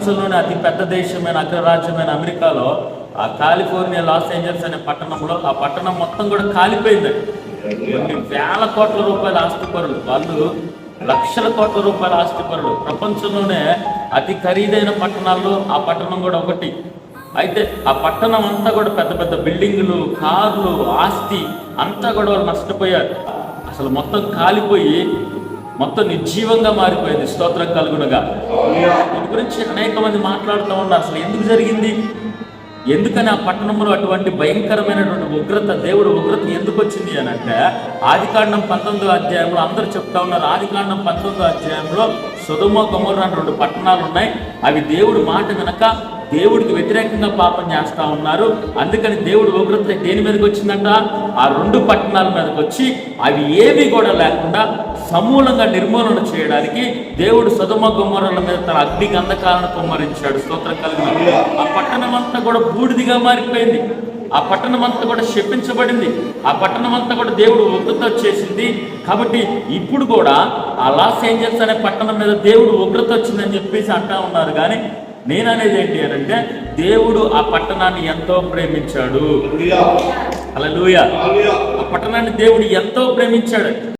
ప్రపంచంలోనే అతి పెద్ద దేశమైన అగ్రరాజ్యమైన అమెరికాలో ఆ కాలిఫోర్నియా లాస్ ఏంజల్స్ అనే పట్టణంలో ఆ పట్టణం మొత్తం కూడా కాలిపోయింది. కొన్ని వేల కోట్ల రూపాయల ఆస్తిపరులు వాళ్ళు లక్షల కోట్ల రూపాయల ఆస్తిపరులు ప్రపంచంలోనే అతి ఖరీదైన పట్టణాల్లో ఆ పట్టణం కూడా ఒకటి. అయితే ఆ పట్టణం అంతా కూడా పెద్ద పెద్ద బిల్డింగులు కార్లు ఆస్తి అంతా కూడా వాళ్ళు నష్టపోయారు. అసలు మొత్తం కాలిపోయి మొత్తం నిర్జీవంగా మారిపోయింది. స్తోత్రం కలుగునగా. దీని గురించి అనేక మంది మాట్లాడుతూ ఉన్నారు. అసలు ఎందుకు జరిగింది? ఎందుకని ఆ పట్టణంలో అటువంటి భయంకరమైనటువంటి ఉగ్రత దేవుడు ఉగ్రత ఎందుకు వచ్చింది అని అంటే ఆదికాండం పంతొమ్మిదో అధ్యాయంలో అందరూ చెప్తా ఉన్నారు. ఆదికాండం పంతొమ్మిదో అధ్యాయంలో సుధమ గుమర్ర అని రెండు పట్టణాలు ఉన్నాయి. అవి దేవుడు మాట వినక దేవుడికి వ్యతిరేకంగా పాపం చేస్తూ ఉన్నారు. అందుకని దేవుడు ఉగ్రత దేని మీదకి వచ్చిందంట? ఆ రెండు పట్టణాల మీదకి వచ్చి అవి ఏవి కూడా లేకుండా సమూలంగా నిర్మూలన చేయడానికి దేవుడు సుధమ గుమ్మరుల మీద తన అగ్ని గంధకాలను కుమ్మరించాడు. స్తోత్రం కలిగిన. ఆ పట్టణం అంతా కూడా బూడిదిగా మారిపోయింది. ఆ పట్టణం అంతా కూడా శపించబడింది. ఆ పట్టణం అంతా కూడా దేవుడు ఉగ్రత వచ్చేసింది కాబట్టి ఇప్పుడు కూడా ఆ లాస్ ఏంజల్స్ అనే పట్టణం మీద దేవుడు ఉగ్రత వచ్చిందని చెప్పేసి అంటా ఉన్నారు. కానీ నేననేది ఏంటి అంటే దేవుడు ఆ పట్టణాన్ని ఎంతో ప్రేమించాడు. అలా ఆ పట్టణాన్ని దేవుడు ఎంతో ప్రేమించాడు.